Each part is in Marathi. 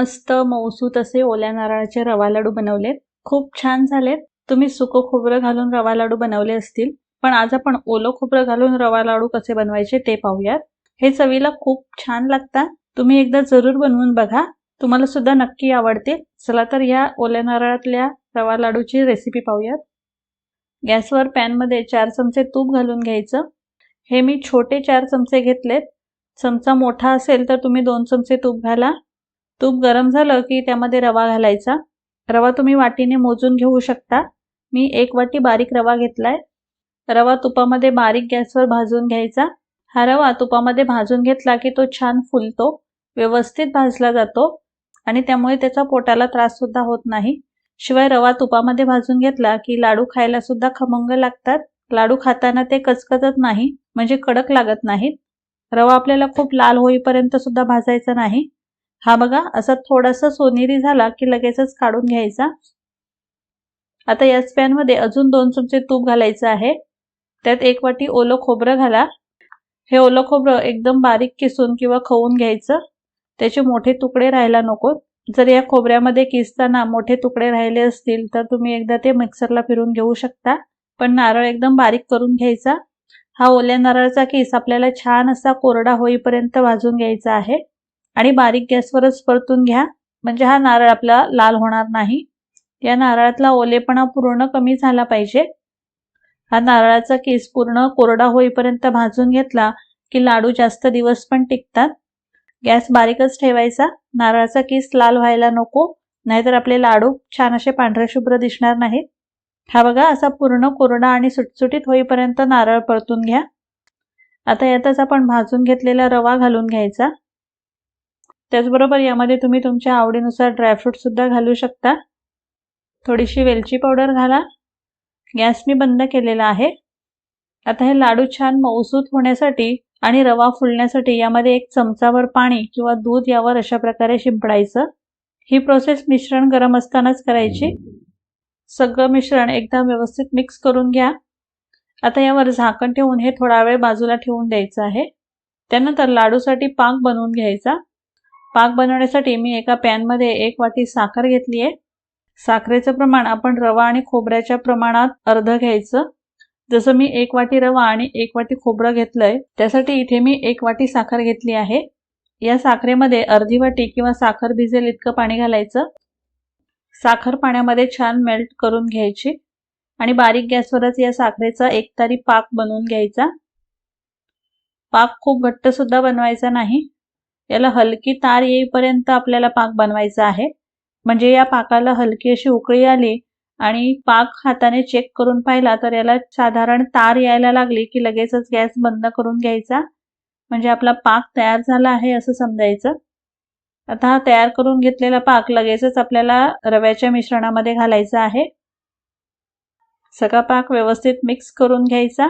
मस्त मऊसूत असे ओल्या नारळाचे रवा लाडू बनवलेत. खूप छान झालेत. तुम्ही सुकं खोबरं घालून रवा लाडू बनवले असतील पण आज आपण ओलं खोबरं घालून रवा लाडू कसे बनवायचे ते पाहूयात. हे चवीला खूप छान लागतात. तुम्ही एकदा जरूर बनवून बघा. तुम्हाला सुद्धा नक्की आवडते. चला तर या ओल्या नारळातल्या रवा लाडूची रेसिपी पाहूयात. गॅसवर पॅनमध्ये चार चमचे तूप घालून घ्यायचं. हे मी छोटे चार चमचे घेतलेत. चमचा मोठा असेल तर तुम्ही दोन चमचे तूप घाला. तूप गरम झालं की त्यामध्ये रवा घालायचा. रवा तुम्ही वाटीने मोजून घेऊ शकता. मी एक वाटी बारीक रवा घेतलाय. रवा तुपामध्ये बारीक गॅसवर भाजून घ्यायचा. हा रवा तुपामध्ये भाजून घेतला की तो छान फुलतो व्यवस्थित भाजला जातो आणि त्यामुळे त्याचा पोटाला त्रास सुद्धा होत नाही. शिवाय रवा तुपामध्ये भाजून घेतला की लाडू खायला सुद्धा खमंग लागतात. लाडू खाताना ते कचकचत नाही म्हणजे कडक लागत नाहीत. रवा आपल्याला खूप लाल होईपर्यंत सुद्धा भाजायचा नाही. हा बघा असा थोडासा सोनेरी झाला की लगेचच काढून घ्यायचा. आता याच पॅनमध्ये अजून दोन चमचे तूप घालायचं आहे. त्यात एक वाटी ओलं खोबरं घाला. हे ओलं खोबरं एकदम बारीक किसून किंवा खवून घ्यायचं. त्याचे मोठे तुकडे राहायला नको. जर या खोबऱ्यामध्ये किसताना मोठे तुकडे राहिले असतील तर तुम्ही एकदा ते मिक्सरला फिरून घेऊ शकता. पण नारळ एकदम बारीक करून घ्यायचा. हा ओल्या नारळाचा किस आपल्याला छान असा कोरडा होईपर्यंत भाजून घ्यायचा आहे. आणि बारीक गॅसवरच परतून घ्या. म्हणजे हा नारळ आपला लाल होणार नाही. या नारळातला ओलेपणा पूर्ण कमी झाला पाहिजे. हा नारळाचा केस पूर्ण कोरडा होईपर्यंत भाजून घेतला की लाडू जास्त दिवस पण टिकतात. गॅस बारीकच ठेवायचा. नारळाचा केस लाल व्हायला नको. नाहीतर आपले लाडू छान असे पांढरे शुभ्र दिसणार नाहीत. हा बघा असा पूर्ण कोरडा आणि सुटसुटीत होईपर्यंत नारळ परतून घ्या. आता यातच आपण भाजून घेतलेला रवा घालून घ्यायचा. त्याचबरोबर यामध्ये तुम्ही तुमच्या आवडीनुसार ड्रायफ्रूटसुद्धा घालू शकता. थोडीशी वेलची पावडर घाला. गॅस मी बंद केलेला आहे. आता हे लाडू छान मऊसूत होण्यासाठी आणि रवा फुलण्यासाठी यामध्ये एक चमचावर पाणी किंवा दूध यावर अशा प्रकारे शिंपडायचं. ही प्रोसेस मिश्रण गरम असतानाच करायची. सगळं मिश्रण एकदा व्यवस्थित मिक्स करून घ्या. आता यावर झाकण ठेवून हे थोडा वेळ बाजूला ठेवून द्यायचं आहे. त्यानंतर लाडूसाठी पाक बनवून घ्यायचा. पाक बनवण्यासाठी मी एका पॅनमध्ये एक वाटी साखर घेतली आहे साखरेचं प्रमाण आपण रवा आणि खोबऱ्याच्या प्रमाणात अर्ध घ्यायचं. जसं मी एक वाटी रवा आणि एक वाटी खोबरं घेतलंय त्यासाठी इथे मी एक वाटी साखर घेतली आहे. या साखरेमध्ये अर्धी वाटी किंवा साखर भिजेल इतकं पाणी घालायचं. साखर पाण्यामध्ये छान मेल्ट करून घ्यायची आणि बारीक गॅसवरच या साखरेचा एक तारी पाक बनवून घ्यायचा. पाक खूप घट्ट सुद्धा बनवायचा नाही. याला हलकी तार येईपर्यंत आपल्याला पाक बनवायचा आहे. म्हणजे या पाकाला हलकी अशी उकळी आली आणि पाक हाताने चेक करून पाहिला तर याला साधारण तार यायला लागली की लगेचच गॅस बंद करून घ्यायचा. म्हणजे आपला पाक तयार झाला आहे असं समजायचं. आता हा तयार करून घेतलेला पाक लगेचच आपल्याला रव्याच्या मिश्रणामध्ये घालायचा आहे. सगळा पाक व्यवस्थित मिक्स करून घ्यायचा.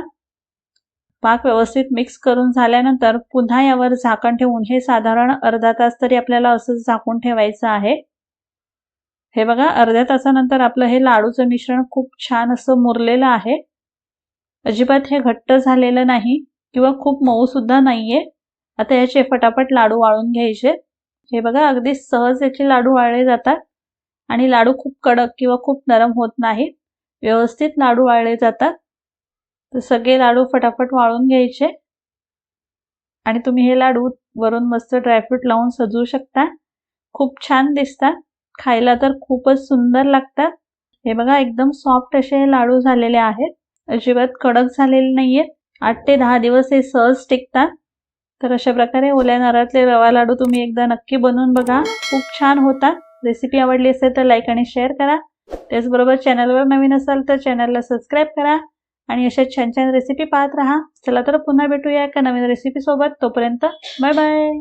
पाक व्यवस्थित मिक्स करून झाल्यानंतर पुन्हा यावर झाकण ठेवून हे साधारण अर्धा तास तरी आपल्याला असंच झाकून ठेवायचं आहे. हे बघा अर्ध्या तासानंतर आपलं हे लाडूचं मिश्रण खूप छान असं मुरलेलं आहे. अजिबात हे घट्ट झालेलं नाही किंवा खूप मऊ सुद्धा नाहीये. आता याचे फटाफट लाडू वाळून घ्यायचे. हे बघा अगदी सहज याचे लाडू वाळले जातात आणि लाडू खूप कडक किंवा खूप नरम होत नाहीत. व्यवस्थित लाडू वाळले जातात. तर सगळे लाडू फटाफट वाळून घ्यायचे. आणि तुम्ही हे लाडू वरून मस्त ड्रायफ्रूट लावून सजवू शकता. खूप छान दिसतात. खायला तर खूपच सुंदर लागतात. हे बघा एकदम सॉफ्ट असे हे लाडू झालेले आहेत. अजिबात कडक झालेले नाहीयेत. आठ ते दहा दिवस हे सहज टिकतात. तर अशा प्रकारे ओल्या नारळातले रवा लाडू तुम्ही एकदा नक्की बनवून बघा. खूप छान होतात. रेसिपी आवडली असेल तर लाईक आणि शेअर करा. त्याचबरोबर चॅनलवर नवीन असाल तर चॅनलला सबस्क्राईब करा. आणि अशा छान छान रेसिपी पाहत राहा. चला तर पुन्हा भेटूया एका नवीन रेसिपी सोबत. तोपर्यंत बाय बाय